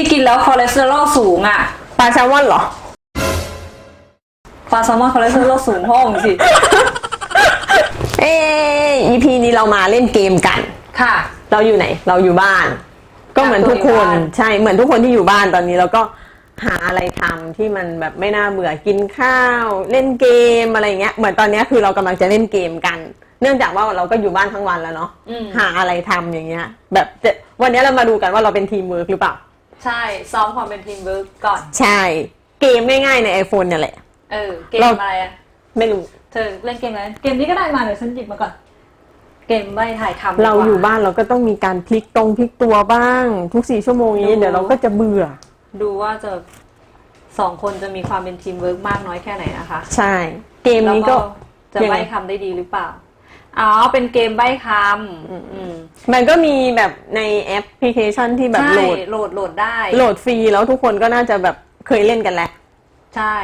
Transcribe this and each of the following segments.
ที่กินแล้วคอเลสเตอรอลสูงอะปลาแซลมอนเหรอปลาแซลมอนคอเลสเตอรอลสูงห้องสิ เออ EP นี้เรามาเล่นเกมกัน ค่ะ เราอยู่ไหน เราอยู่บ้าน ก็เหมือนทุกคนอยู่บ้านใช่ เหมือนทุกคนที่อยู่บ้านตอนนี้เราก็หาอะไรทำที่มันแบบไม่น่าเบื่อ กินข้าว เล่นเกมอะไรเงี้ย เหมือนตอนเนี้ยคือเรากำลังจะเล่นเกมกัน เนื่องจากว่าเราก็อยู่บ้านทั้งวันแล้วเนาะอืมหาอะไรทำอย่างเงี้ย แบบจะวันนี้เรามาดูกันว่าเราเป็นทีมเวิร์กหรือเปล่า ใช่ซ้อมความเป็นทีมเวิร์กก่อน ใช่ เกมง่ายๆใน iPhone เนี่ยแหละ เออ เกมเรา อะไรอะไม่รู้ เธอเล่นเกมอะไรเกมนี้ก็ได้มาเดี๋ยวฉันหยิบมาก่อน เกมใบถ่ายคำดีกว่ เราอยู่บ้านเราก็ต้องมีการพลิกตรงพลิกตัวบ้าง ทุกสี่ชั่วโมงนี้ ดู เดี๋ยวเราก็จะเบื่อ ดูว่าจะสองคนจะมีความเป็นทีมเวิร์กมากน้อยแค่ไหนนะคะใช่ เกมนี้ก็ แล้วจะยังใบไงคำได้ดีหรือเปล่า อ๋อ เป็นเกมใบคำอืมมันก็มีแบบในแอปพลิเคชันที่แบบใช่โหลด โหลดโหลดได้ โหลดฟรีแล้วทุกคนก็น่าจะแบบเคยเล่นกันแล้วใช่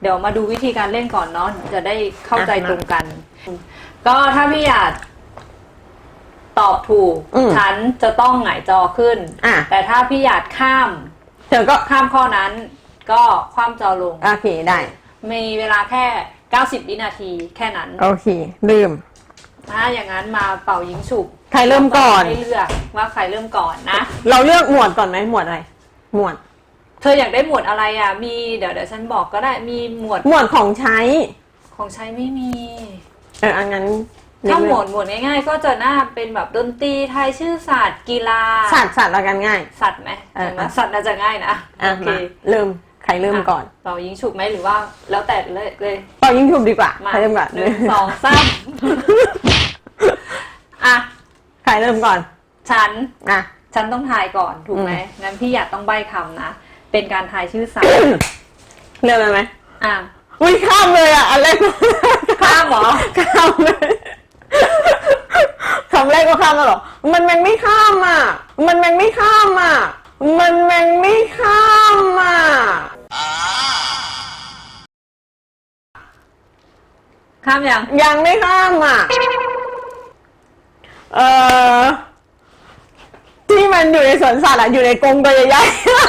เดี๋ยวมาดูวิธีการเล่นก่อนเนาะ จะได้เข้าใจอะมาตรงกัน ก็ถ้าพี่อยากตอบถูกอืมฉันจะต้องหงายจอขึ้นอะแต่ถ้าพี่อยากข้าม เธอก็ข้ามข้อนั้น ก็คว่ำจอลง โอเคได้ มีเวลาแค่ 90 วินาทีแค่นั้น โอเคลืม ถ้าอย่างนั้นมาเป่ายิงฉุบใครเริ่มก่อน ให้เลือกว่าใครเริ่มก่อนนะ เราเลือกหมวดก่อนไหมหมวดอะไร หมวด เธออยากได้หมวดอะไรอะ มีเดี๋ยวเดี๋ยวฉันบอกก็ได้มีหมวดหมวดของใช้ ของใช้ไม่มี เอออันนั้นถ้าหมวดหมวดง่ายๆ ก็จะน่าเป็นแบบดนตรีไทยชื่อศาสตร์กีฬา สัตว์สัตว์ละกันง่าย สัตว์ไหมเออ เห็นไหมสัตว์น่าจะง่ายนะอะโอเค มาเริ่ม ใครเริ่มก่อนเรายิงฉุบไหมหรือว่า แล้วแต่เลยเลยเป่ายิงชุบดีกว่ามาใครเริ่มก่อนหนึ่งสองสามอะใครเริ่มก่อน ฉันอะฉันต้องทายก่อนถูกไหมอืมงั้นพี่อยากต้องใบคำนะเป็นการทายชื่อสัตว์เริ่มเลยไหมอะอุ้ยข้ามเลยอะอันแรกข้ามเหรอข้ามเลยคำแรกก็ข้ามแล้วเหรอ มันแมงไม่ข้ามอะ มันแมงไม่ข้ามอะ มันแมงไม่ข้ามอะ ข้ามยังยังไม่ข้ามอะ เอ่อที่มันอยู่ในสวนสัตว์อะอยู่ในกรงตัวใหญ่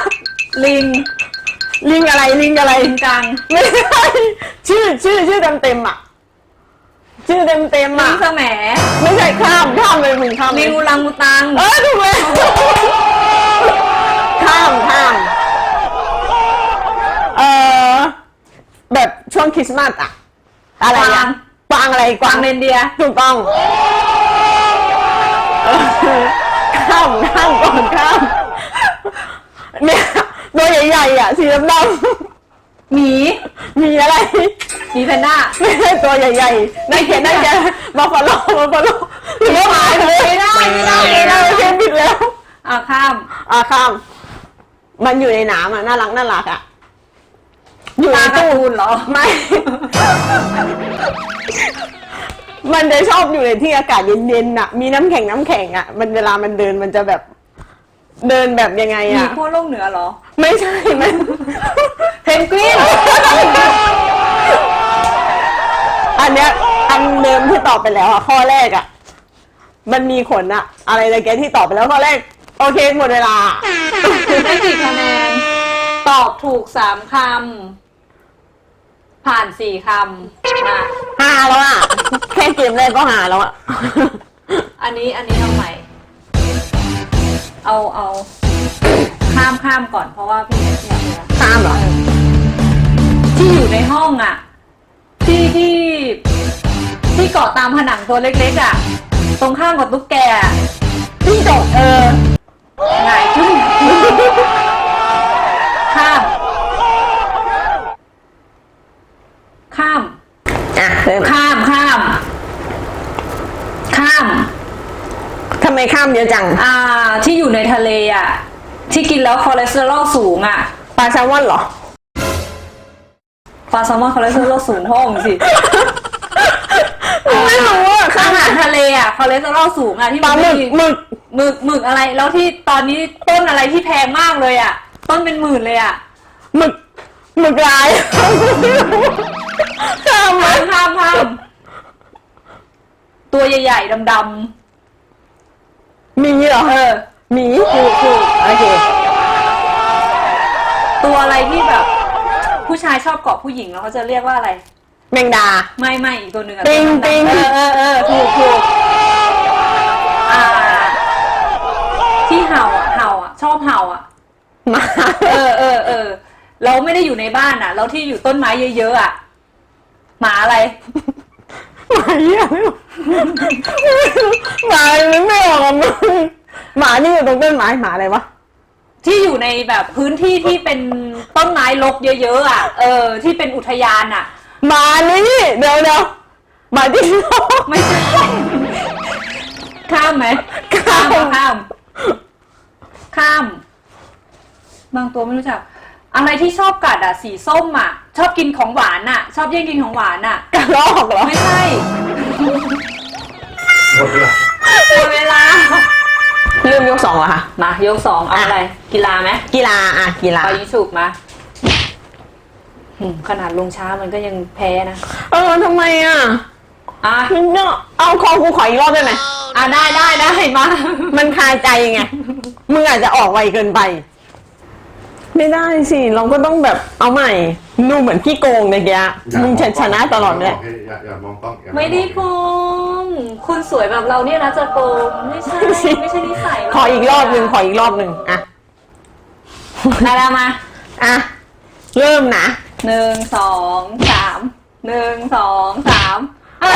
ๆลิงลิงอะไรลิงอะไรจริงจังไม่ใช่ชื่อชื่อชื่อเต็มเต็มๆอะ ชื่อเต็มเต็มๆลิอะงแสมไม่ใช่ข้ามข้ามเลยมึงข้ามเลลิยงอุลังอุตัง เออถูกเลยข้ามข้ามเออแบบ ช่วงคริสต์มาสอะอะไรอะกวางอะไรกวาวกางงเรนเดียร์ถูกต้องเออข้ามข้ามก่อนข้ามเนี่ยตัวใหญ่ๆอะสีดำหมีๆมีอะไร หมีแพนด้า ไม่ใช่ตัวใหญ่ๆได้แค่ได้แค่มาฟอลโล่มาฟอลโล่หรือว่าหายเลยไม่ได้ไม่ได้ไม่ได้ไม่ได้ผิดแล้วอะข้าม อะข้าม มันอยู่ในน้ำอะน่ารักน่ารักอะ อยู่ในตาการ์ตู้ตูนเหรอ ไม่ มันจะชอบอยู่ในที่อากาศเย็นๆอะ มีน้ำแข็งน้ำแข็งอะ มันเวลามันเดินมันจะแบบ เดินแบบยังไงหมีอะ ขั้วโลกเหนือเหรอ ไม่ใช่มันเพนกวิน อันเนี้ยอันเดิมที่ตอบไปแล้วอะ ข้อแรกอะ มันมีขนอะ อะไรนะแกที่ตอบไปแล้วข้อแรก โอเคหมดเวลา ได้กี่คะแนน ตอบถูกสามคำ ผ่านสี่คำนะหาแล้วอะ แค่เกมแรกก็หาแล้วอะ อันนี้อันนี้เอาใหม่ เอาเอาข้ามข้ามก่อนเพราะว่าพี่อยากเลือกข้ามเหรอ ที่อยู่ในห้องอะ ที่ที่ที่เกาะตามผนังตัวเล็กๆอะ ตรงข้ามกับตุ๊กแกอะพี่จบเออหงายขึ้นข้าม ข้าม อะเริ่มข้ามข้าม ข้าม ทำไมข้ามเยอะจัง อ่า ที่อยู่ในทะเลอะ ที่กินแล้วคอเลสเตอรอลสูงอะปลาแซลมอนเหรอ ปลาแซลมอนคอเลสเตอรอลสูงห้องสิไม่รู้อะข้าอามหารทะเลอะคอเลสเตอรอลสูงอะที่ปลามันหมึกหมึกหมึกหมึกอะไร แล้วที่ตอนนี้ต้นอะไรที่แพงมากเลยอะ ต้นเป็นหมื่นเลยอะ หมึกหมึกลาย ข้ามไหมข้ามข้ามข้ามตัวใหญ่ๆดำหมีเหรอๆเออ หมีถูกถูกโอเคตัวอะไรที่แบบ ผู้ชายชอบเกาะผู้หญิงแล้วเขาจะเรียกว่าอะไร แมงดา ไม่ไม่อีกตัวหนึ่งอะติ๊งตัวนั้นติ๊งเออเออเออถูกถูกอ่า ที่เห่าอะเห่าอะ ชอบเห่าอะ หมา เออเออเออเราไม่ได้อยู่ในบ้านอะ เราที่อยู่ต้นไม้เยอะๆอะ หมาอะไร หมาเหี้ยหมามันไม่ออกอะมึงหมานี่อยู่ตรงต้นไม้หมาอะไรวะ ที่อยู่ในแบบพื้นที่ที่เป็นต้นไม้รกเยอะๆอะ เออ ที่เป็นอุทยานอะ หมานี่เดี๋ยวเดี๋ยวหมาที่ชอบไม่ใช่ ข้ามไหมข้ามข้าม ข้าม บางตัวไม่รู้จัก อะไรที่ชอบกัดอะ สีส้มอะ ชอบกินของหวานอะ ชอบแย่งกินของหวานอะ กระรอกเหรอไม่ใช่หมดเวลาหมดเวลาเริ่มยกสองเหรอคะมายกสองเอาอะไร กีฬาไหมกีฬาอะกีฬาไปยิงฉุบมาอืมขนาดลงช้ามันก็ยังแพ้นะเออทำไมอะอะเนาะเอาคอกูขออีกรอบได้ไหมอะได้ได้ได้มา มันคาใจไงมึงอาจจะออกไวเกินไป ไม่ได้สิ เราก็ต้องแบบเอาใหม่ดูเหมือนพี่โกงเมื่อกี้มึงชชนะตลอดเลยอย่าอย่ามองกล้องอย่าไม่ได้โกงคุณสวยแบบเราเนี่ยนะจะโกงไม่ใช่ไม่ใช่นิสัยเราขออีกรอบหนึ่งขออีกรอบหนึ่งอะได้แล้วมาอะเริ่มนะหนึ่งสองสามหนึ่งสองสามอะไร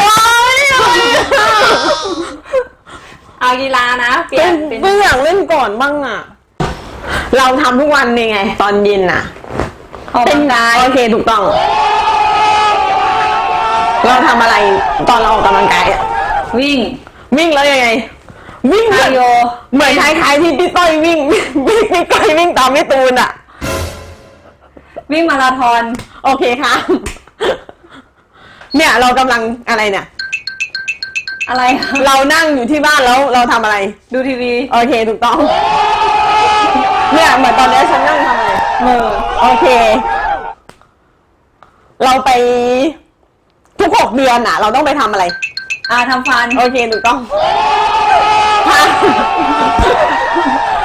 เอากีฬานะเปลี่ยนเป็นไม่อยากเล่นก่อนบ้างอะ เราทำทุกวันนี่ไง ตอนเย็นอะ ออกกำลังกายโอเคถูกต้อง เราทำอะไรตอนเราออกกำลังกายอะวิ่ง วิ่งแล้วยังไง วิ่งคาร์ดิโอเหมือนคล้ายๆที่พี่ต้อยวิ่งวิ่งพี่ต้อยวิ่งตามพี่ตูนอะวิ่งมาราธอน โอเคค่ะ เนี่ยเรากำลังอะไรเนี่ย อะไรคะเรานั่งอยู่ที่บ้านแล้วเราทำอะไร ดูทีวี โอเคถูกต้อง เนี่ยเหมือนตอนนี้ฉันนั่งทำอะไรมือโอเค เราไปทุกหกเดือนอะ เราต้องไปทำอะไร อ่าทำฟัน โอเคถูกต้อง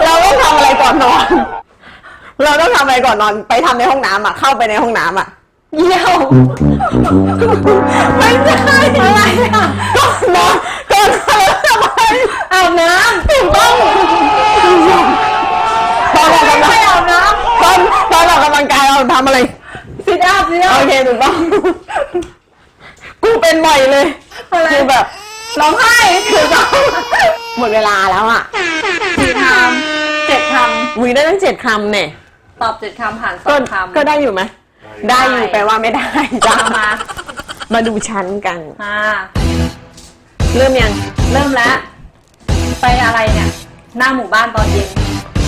เราต้องทำอะไรก่อนนอน เราต้องทำอะไรก่อนนอน ไปทำในห้องน้ำอะ เข้าไปในห้องน้ำอะ เยี่ยวไม่ใช่อะไรอะก่อนนอนก่อนนอนทำไมอาบน้ถูกต้องตอนออกำ กำลัง ไม่อาบน้ ตอนตอนออกกำลังกาย เราทำอะไรำซิดอัพซิดอัโอพเคถูกต้อง กูเป็นบ่อยเลยอะไรคือแบบร้องไห้ถูกต้องหมดเวลาแล้วอะสี่คำเจ็ดควีได้ตั้งเจ็ดคำเนี่ยำตอบเจ็ดคำผ่านสอก็งคำ ก็ได้อยู่ไหมได้อยู่แปลว่าไม่ได้จ้าเอามามาดูชั้นกัน อ่าเริ่มยังเริ่มแล้ว ไปอะไรเนี่ย หน้าหมู่บ้านตอนเย็น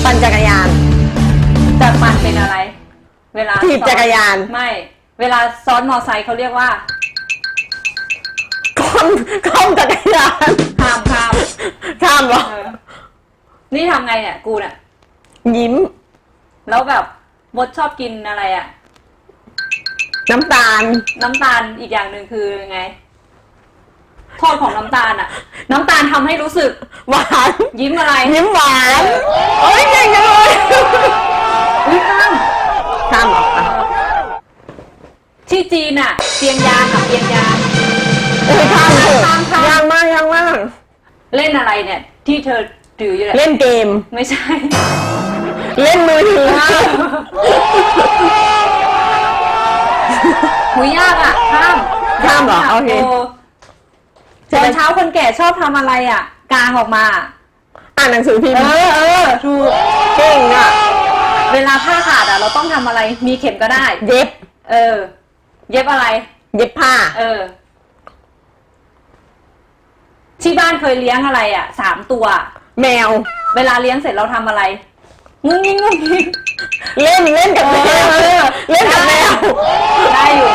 ปั่นจักรยานแต่ปั่นเป็นอะไร เวลาถีบจักรยาน ไม่ เวลาซ้อนมอไซค์เขาเรียกว่าคล่อมคล่อมจักรยานข้ามข้ามข้ามเหรอ เออนี่ทำไงเนี่ย กูเนี่ยยิ้ม แล้วแบบมดชอบกินอะไรอะน้ำตาล น้ำตาลอีกอย่างหนึ่งคือไงโทษของน้ำตาลอะน้ำตาลทำให้รู้สึก หวานยิ้มอะไรยิ้มหวานโอ้ยเก่งจังเลย อุ้ยข้า มข้ามเหรออะที่จีนอะเปียงยางกับเปียงยาง โอ้ยข้ามเถอะข้ามข้ามยังมากยังมาก เล่นอะไรเนี่ย ที่เธอถืออยู่เนี่ยเล่นเกม ไม่ใช่ เล่นมือถือหุยยากอะข้ามข้ามเหรอ โอเค ตอนเช้าคนแก่ชอบทำอะไรอะกลางออกมา อ่านหนังสือพิมเอพ์อเออ ถูก เก่งอะ เวลาผ้าขาดอะเราต้องทำอะไร มีเข็มก็ได้ เย็บ เออ เย็บอะไร เย็บผ้า เออ ที่บ้านเคยเลี้ยงอะไรอะสามตัว แมว เวลาเลี้ยงเสร็จเราทำอะไรงุ้งงิ้งงุ้งงิ้ง เล่นเล่นกับแมวเออ เล่นกับแมวได้อยู่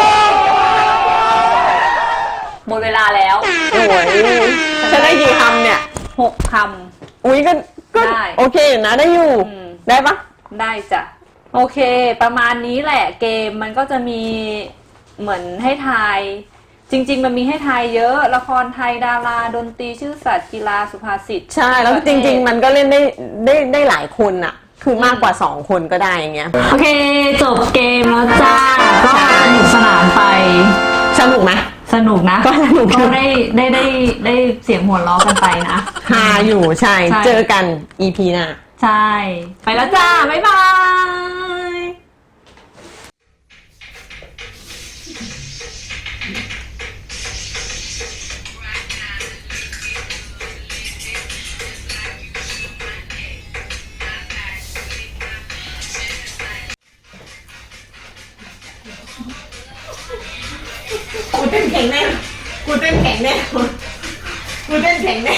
หมดเวลาแล้วโอ้ยฉันได้กี่คำเนี่ย หกค อุ้ยก็ก็ได้โอเคอยู่นะได้อยู่ อืมได้ปะำ ได้จ้ะ โอเค ประมาณนี้แหละเกมมันก็จะมีเหมือนให้ทาย จริง ๆ มันมีให้ทายเยอะ ละครไทยดาราดนตรีชื่อสัตว์กีฬาสุภาษิต ใช่แล้วจริง ๆ มันก็เล่นได้ได้ได้หลายคนอะคือมากกว่า 2 คนก็ได้อย่างเงี้ยโอเค จบเกมแล้วจ้าก็สนุกสนานไป สนุกไหม สนุกนะก็สนุก ได้ได้ได้ได้เสียงหัวเราะกันไปนะ ฮาอยู่ใช่ ใช่ เจอกัน EP หน้า ช่ ไปแล้วจ้า บ๊ายบายกูเต้นแข็งแน่กูเต้นแข็งแน่กูเต้นแข็งแน่